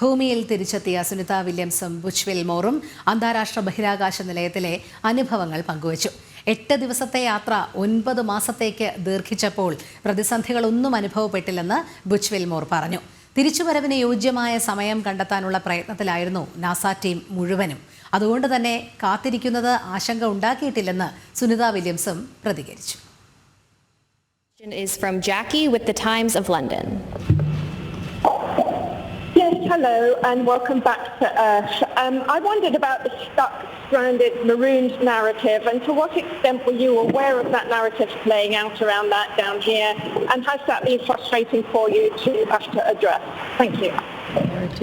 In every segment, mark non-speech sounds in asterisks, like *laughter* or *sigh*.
ഭൂമിയിൽ തിരിച്ചെത്തിയ സുനിത വില്യംസും ബുച്ച്വിൽ മോറും അന്താരാഷ്ട്ര ബഹിരാകാശ നിലയത്തിലെ അനുഭവങ്ങൾ പങ്കുവച്ചു. എട്ട് ദിവസത്തെ യാത്ര ഒൻപത് മാസത്തേക്ക് ദീർഘിച്ചപ്പോൾ പ്രതിസന്ധികളൊന്നും അനുഭവപ്പെട്ടില്ലെന്ന് ബുച്ച്വിൽ മോർ പറഞ്ഞു. തിരിച്ചുവരവിന് യോജ്യമായ സമയം കണ്ടെത്താനുള്ള പ്രയത്നത്തിലായിരുന്നു നാസ ടീം മുഴുവനും. അതുകൊണ്ട് തന്നെ കാത്തിരിക്കുന്നത് ആശങ്ക ഉണ്ടാക്കിയിട്ടില്ലെന്ന് സുനിത വില്യംസും പ്രതികരിച്ചു. Is from Jackie with the Times of London. Yes, hello, and welcome back to Earth. Um, I wondered about the stuck, stranded, marooned narrative, and to what extent were you aware of that narrative playing out around that down here, and has that been frustrating for you to have to address? Thank you.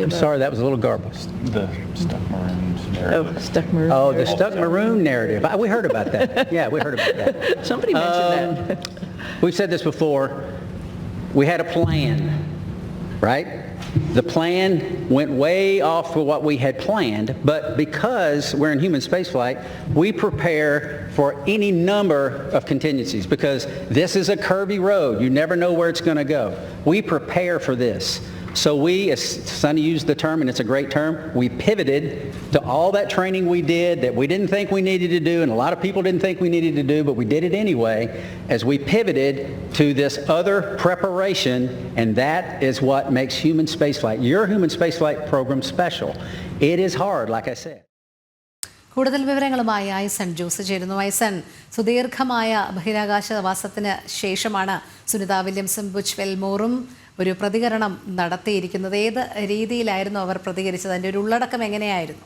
I'm sorry, that was a little garbled. The stuck maroons Oh, stuck maroon. Oh, the stuck maroon narrative. We heard about that. Yeah, we heard about that. *laughs* Somebody mentioned that. We've said this before. We had a plan, right? The plan went way off of what we had planned, but because we're in human spaceflight, we prepare for any number of contingencies because this is a curvy road. You never know where it's going to go. We prepare for this. So we, as Sonny used the term, and it's a great term, we pivoted to all that training we did that we didn't think we needed to do, and a lot of people didn't think we needed to do, but we did it anyway, as we pivoted to this other preparation, and that is what makes human spaceflight, your human spaceflight program special. It is hard, like I said. കൂടുതൽ വിവരങ്ങളുമായി ഐസൺ ജോസ് ചേരുന്നു. ഐസൺ സുദീർഘമായ ബഹിരാകാശവാസത്തിന് ശേഷമാണ് Sunitha വില്യംസും Butch വെൽമോറും ഒരു പ്രതികരണം നടത്തിയിരിക്കുന്നത്. ഏത് രീതിയിലായിരുന്നു അവർ പ്രതികരിച്ചത്? അതിന്റെ ഒരു ഉള്ളടക്കം എങ്ങനെയായിരുന്നു?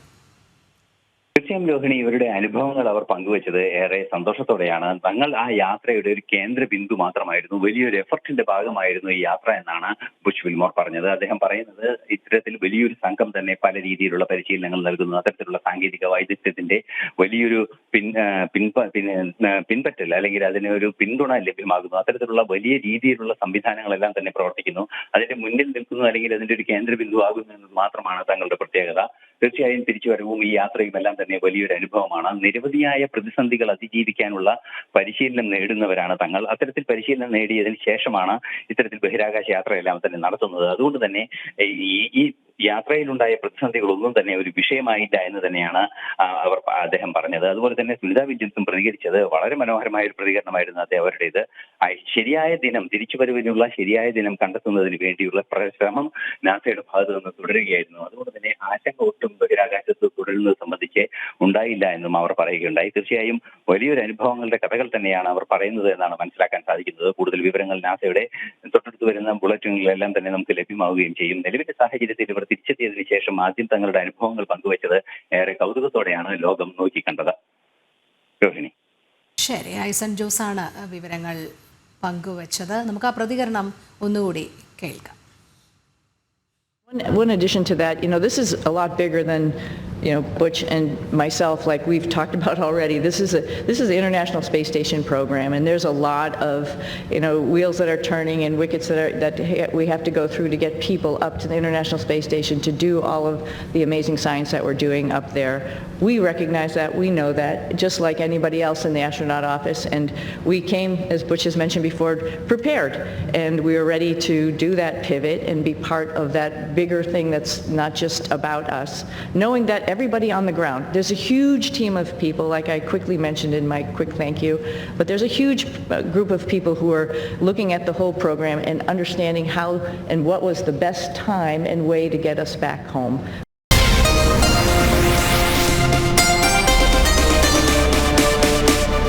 തീർച്ചയായും രോഹിണി ഇവരുടെ അനുഭവങ്ങൾ അവർ പങ്കുവച്ചത് ഏറെ സന്തോഷത്തോടെയാണ്. തങ്ങൾ ആ യാത്രയുടെ ഒരു കേന്ദ്ര ബിന്ദു മാത്രമായിരുന്നു. വലിയൊരു എഫർട്ടിന്റെ ഭാഗമായിരുന്നു ഈ യാത്ര എന്നാണ് ബുഷ് വിൽമോർ പറഞ്ഞത്. അദ്ദേഹം പറയുന്നത് ഇത്തരത്തിൽ വലിയൊരു സംഘം തന്നെ പല രീതിയിലുള്ള പരിശീലനങ്ങൾ നൽകുന്നു. അത്തരത്തിലുള്ള സാങ്കേതിക വൈദഗ്ധ്യത്തിന്റെ വലിയൊരു പിൻ പിൻപറ്റൽ അല്ലെങ്കിൽ അതിന് ഒരു പിന്തുണ ലഭ്യമാകുന്നു. അത്തരത്തിലുള്ള വലിയ രീതിയിലുള്ള സംവിധാനങ്ങളെല്ലാം തന്നെ പ്രവർത്തിക്കുന്നു. അതിന്റെ മുന്നിൽ നിൽക്കുന്നു അല്ലെങ്കിൽ അതിന്റെ ഒരു കേന്ദ്ര ബിന്ദു ആകുന്നു എന്നത് മാത്രമാണ് തങ്ങളുടെ പ്രത്യേകത. തീർച്ചയായും തിരിച്ചു വരവും ഈ യാത്രയും എല്ലാം തന്നെ വലിയൊരു അനുഭവമാണ്. നിരവധിയായ പ്രതിസന്ധികൾ അതിജീവിക്കാനുള്ള പരിശീലനം നേടുന്നവരാണ് തങ്ങൾ. അത്തരത്തിൽ പരിശീലനം നേടിയതിന് ശേഷമാണ് ഇത്തരത്തിൽ ബഹിരാകാശ യാത്രയെല്ലാം തന്നെ നടത്തുന്നത്. അതുകൊണ്ട് തന്നെ ഈ യാത്രയിലുണ്ടായ പ്രതിസന്ധികളൊന്നും തന്നെ ഒരു വിഷയമായില്ല എന്ന് തന്നെയാണ് അവർ അദ്ദേഹം പറഞ്ഞത്. അതുപോലെ തന്നെ സുനിത വില്യംസും പ്രതികരിച്ചത് വളരെ മനോഹരമായ ഒരു പ്രതികരണമായിരുന്നു അദ്ദേഹം അവരുടേത്. ശരിയായ ദിനം തിരിച്ചു വരവിനുള്ള ശരിയായ ദിനം കണ്ടെത്തുന്നതിന് വേണ്ടിയുള്ള ശ്രമം നാസയുടെ ഭാഗത്തു നിന്ന് തുടരുകയായിരുന്നു. അതുകൊണ്ട് തന്നെ ആശങ്ക ഒട്ടും ബഹിരാകാശത്ത് തുടരുന്നത് സംബന്ധിച്ച് ഉണ്ടായില്ല എന്നും അവർ പറയുകയുണ്ടായി. തീർച്ചയായും വലിയൊരു അനുഭവങ്ങളുടെ കഥകൾ തന്നെയാണ് അവർ പറയുന്നത് എന്നാണ് മനസ്സിലാക്കാൻ സാധിക്കുന്നത്. കൂടുതൽ വിവരങ്ങൾ നാസയുടെ തൊട്ടടുത്ത് വരുന്ന ബുള്ളറ്റിനുകളെല്ലാം തന്നെ നമുക്ക് ലഭ്യമാവുകയും ചെയ്യും. നിലവിലെ സാഹചര്യത്തിൽ ഇവർ തിരിച്ചെത്തിയതിനു ശേഷം ആദ്യം തങ്ങളുടെ അനുഭവങ്ങൾ പങ്കുവച്ചത് ഏറെ കൗതുകത്തോടെയാണ് ലോകം നോക്കിക്കണ്ടത് രോഹിണി. ശരി ഐസൺ ആണ് വിവരങ്ങൾ പങ്കുവച്ചത്. നമുക്ക് ആ പ്രതികരണം ഒന്നുകൂടി കേൾക്കാം. One, one addition to that, you know, this is a lot bigger than, you know, Butch and myself, like we've talked *laughs* about already. This is a, this is the International Space Station program, and there's a lot of, you know, wheels that are turning and wickets that are, that we have to go through to get people up to the International Space Station to do all of the amazing science that we're doing up there. We recognize that, we know that, just like anybody else in the astronaut office, and we came, as Butch has mentioned before, prepared, and we are ready to do that pivot and be part of that bigger thing that's not just about us, knowing that everybody on the ground, there's a huge team of people, like I quickly mentioned in my quick thank you, but there's a huge uh, group of people who are looking at the whole program and understanding how and what was the best time and way to get us back home.